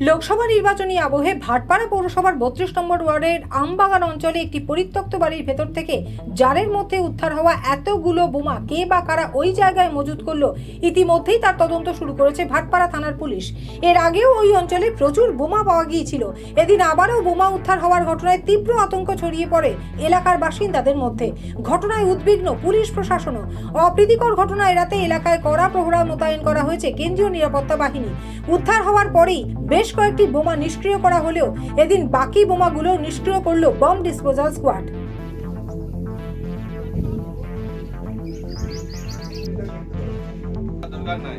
লোকসভা নির্বাচনী আবহে ভাটপাড়া পৌরসভার বত্রিশ নম্বর ওয়ার্ডের আমবাগান অঞ্চলে একটি পরিত্যক্ত বাড়ির ভেতর থেকে জারের মধ্যে উদ্ধার হওয়া এতগুলো বোমা কে বা কারা ওই জায়গায় মজুত করল, ইতিমধ্যেই তার তদন্ত শুরু করেছে ভাটপাড়া থানার পুলিশ। এর আগেও ওই অঞ্চলে প্রচুর বোমা পাওয়া গিয়েছিল। এদিন আবারও বোমা উদ্ধার হওয়ার ঘটনায় তীব্র আতঙ্ক ছড়িয়ে পড়ে এলাকার বাসিন্দাদের মধ্যে। ঘটনায় উদ্বিগ্ন পুলিশ প্রশাসনও। অপ্রীতিকর ঘটনা এড়াতে এলাকায় কড়া প্রহরা মোতায়েন করা হয়েছে কেন্দ্রীয় নিরাপত্তা বাহিনী। উদ্ধার হওয়ার পরেই বেশ কয়েকটি বোমা নিষ্ক্রিয় করা হলেও এদিন বাকি বোমাগুলো নিষ্ক্রিয় করল বম ডিসপোজাল স্কোয়াড। নাই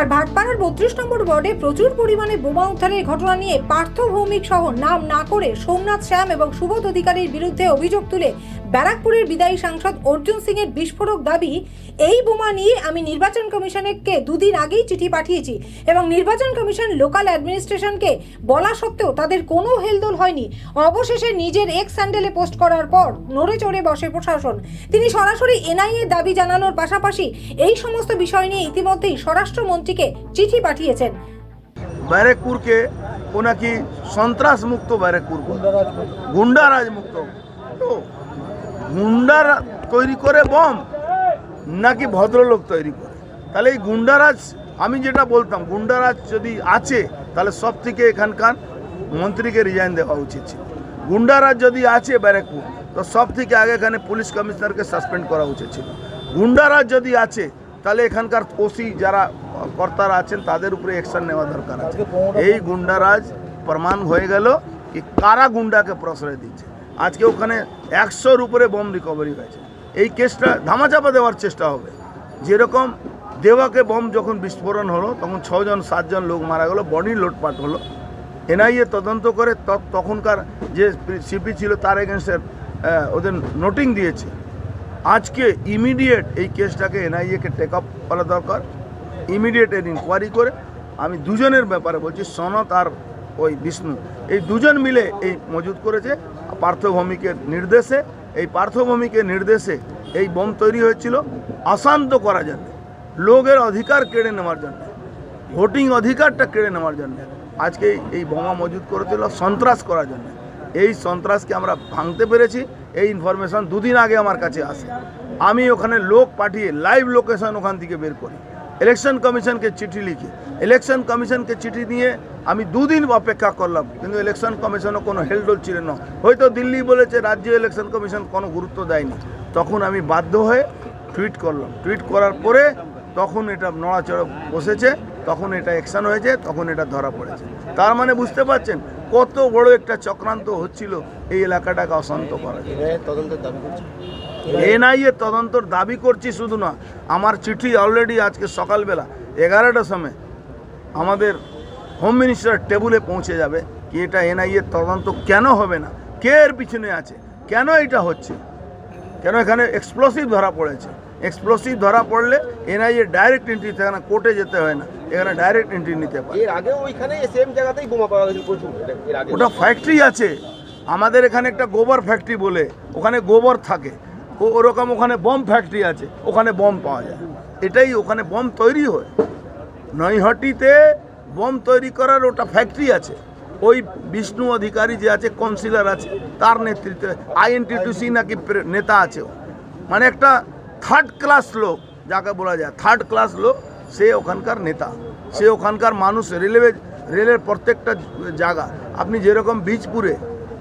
আর ভাটপাড়ার বত্রিশ নম্বর ওয়ার্ডে প্রচুর পরিমাণে বোমা উদ্ধারের ঘটনা নিয়ে পার্থ ভৌমিক সহ নাম না করে সোমনাথ শ্যাম এবং সুবোধ অধিকারীর বিরুদ্ধে অভিযোগ তুলে ব্যারাকপুরের বিদায়ী সাংসদ অর্জুন সিং এর বিস্ফোরক দাবি, এই বোমা নিয়ে আমি নির্বাচন কমিশনকে দুদিন আগেই চিঠি পাঠিয়েছি এবং নির্বাচন কমিশন লোকাল অ্যাডমিনিস্ট্রেশনকে বলা সত্ত্বেও তাদের কোনো হেলদোল হয়নি। অবশেষে নিজের এক্স স্যান্ডেলে পোস্ট করার পর নড়ে চড়ে বসে প্রশাসন। তিনি সরাসরি এনআইএ দাবি জানানোর পাশাপাশি এই সমস্ত বিষয় নিয়ে ইতিমধ্যেই স্বরাষ্ট্রমন্ত্রীকে চিঠি পাঠিয়েছেন। ব্যারেকপুরকে ও নাকি সন্ত্রাস মুক্ত ব্যারেকপুর। গুন্ডারাজ মুক্ত গুন্ডারা তৈরি করে বম নাকি ভদ্রলোক তৈরি করে তাহলে এই গুন্ডারাজ আমি যেটা বলতাম গুন্ডারাজ যদি আছে তাহলে সব থেকে এখানকার মন্ত্রীকে রিজাইন দেওয়া উচিত ছিল গুন্ডারাজ যদি আছে ব্যারেকপুর তো সব থেকে আগে এখানে পুলিশ কমিশনারকে সাসপেন্ড করা উচিত ছিল গুন্ডারাজ যদি আছে তাহলে এখানকার ওসি যারা কর্তারা আছেন, তাদের উপরে অ্যাকশন নেওয়া দরকার আছে। এই গুন্ডারাজ প্রমাণ হয়ে গেল কি কারা গুন্ডাকে প্রশ্রয় দিচ্ছে। আজকে ওখানে একশোর উপরে বোম রিকভারি হয়েছে। এই কেসটা ধামাচাপা দেওয়ার চেষ্টা হবে। যেরকম দেওয়াকে বোম যখন বিস্ফোরণ হলো, তখন ছজন, সাতজন লোক মারা গেলো বডি লোটপাট হলো। এনআইএ তদন্ত করে তখনকার যে সিপি ছিল তার এগেনস্টে ওদের নোটিং দিয়েছে। আজকে ইমিডিয়েট এই কেসটাকে এনআইএকে টেক আপ করা দরকার। ইমিডিয়েট ইনকোয়ারি করে আমি দুজনের ব্যাপারে বলছি সনত আর ওই বিষ্ণু। এই দুজন মিলে এই মজুদ করেছে। পার্থভূমিকের নির্দেশে, এই পার্থভূমিকের নির্দেশে এই বোম তৈরি হয়েছিল। অশান্ত করার জন্য, লোকের অধিকার কেড়ে নেওয়ার জন্য, ভোটিং অধিকারটা কেড়ে নেওয়ার জন্য আজকে এই বোমা মজুদ করেছিল সন্ত্রাস করার জন্য। এই সন্ত্রাসকে আমরা ভাঙতে পেরেছি। এই ইনফরমেশন দুদিন আগে আমার কাছে আসে। আমি ওখানে লোক পাঠিয়ে লাইভ লোকেশন ওখান থেকে বের করি। ইলেকশন কমিশনকে চিঠি লিখি, ইলেকশন কমিশনকে চিঠি নিয়ে আমি দুদিন অপেক্ষা করলাম, কিন্তু ইলেকশন কমিশনও কোনো হেলডোল ছিল না। হয়তো দিল্লি বলেছে, রাজ্য ইলেকশন কমিশন কোনো গুরুত্ব দেয়নি। তখন আমি বাধ্য হয়ে টুইট করলাম। টুইট করার পরে তখন এটা নড়াচড়া বসেছে, তখন এটা অ্যাকশন হয়েছে, তখন এটা ধরা পড়েছে। তার মানে বুঝতে পারছেন কত বড় একটা চক্রান্ত হচ্ছিল এই এলাকাটাকে অশান্ত করছি? এনআইএ তদন্তর দাবি করছি শুধু না আমার চিঠি অলরেডি আজকে সকালবেলা এগারোটার সময় আমাদের হোম মিনিস্টার টেবুলে পৌঁছে যাবে কি এটা এনআইএ তদন্ত কেন হবে না কে এর পিছনে আছে কেন এটা হচ্ছে? কেন এখানে এক্সপ্লোসিভ ধরা পড়েছে? এক্সপ্লোসিভ ধরা পড়লে এনআইএ ডাইরেক্ট এন্ট্রি এখানে কোর্টে যেতে হয় না। এখানে ডাইরেক্ট এন্ট্রি নিতে পারে। এর আগেও ওইখানে সেম জায়গাতেই বোমা পাওয়া গেছে প্রচুর। এর আগে ওটা ফ্যাক্টরি আছে। আমাদের এখানে একটা গোবর ফ্যাক্টরি বলে ওখানে গোবর থাকে। ও ওরকম ওখানে বম ফ্যাক্টরি আছে ওখানে বম পাওয়া যায়। এটাই ওখানে বম তৈরি হয়। নৈহাটিতে বম তৈরি করার ওটা ফ্যাক্টরি আছে। ওই বিষ্ণু অধিকারী যে আছে কাউন্সিলর আছে তার নেতৃত্বে আইএনটিটিসি নাকি নেতা আছে। মানে একটা থার্ড ক্লাস লোক, যাকে বলা যায় থার্ড ক্লাস লোক, সে ওখানকার নেতা। সে ওখানকার মানুষ রেলওয়ে রেলের প্রত্যেকটা জায়গা। আপনি যেরকম বীজপুরে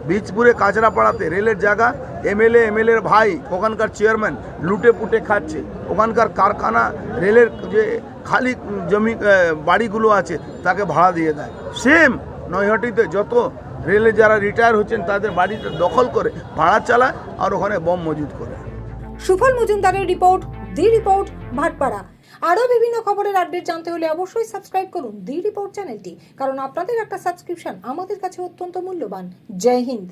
বীজপুরে কাঁচরাপাড়াতে রেলের জায়গা এমএলএ এমএলএর ভাই, ওখানকার চেয়ারম্যান লুটে পুটে খাচ্ছে। ওখানকার কারখানা রেলের যে খালি জমি বাড়িগুলো আছে, তাকে ভাড়া দিয়ে দেয়। সেম নৈহাটিতে যত রেলে যারা রিটায়ার হচ্ছেন, তাদের বাড়িটা দখল করে, ভাড়া চালায় আর ওখানে বম মজুদ করে। সুফল মজুমদারের রিপোর্ট, দি রিপোর্ট, ভাটপাড়া। আরও বিভিন্ন খবরের আপডেট জানতে হলে অবশ্যই সাবস্ক্রাইব করুন দি রিপোর্ট চ্যানেলটি, কারণ আপনাদের একটা সাবস্ক্রিপশন আমাদের কাছে অত্যন্ত মূল্যবান। জয় হিন্দ।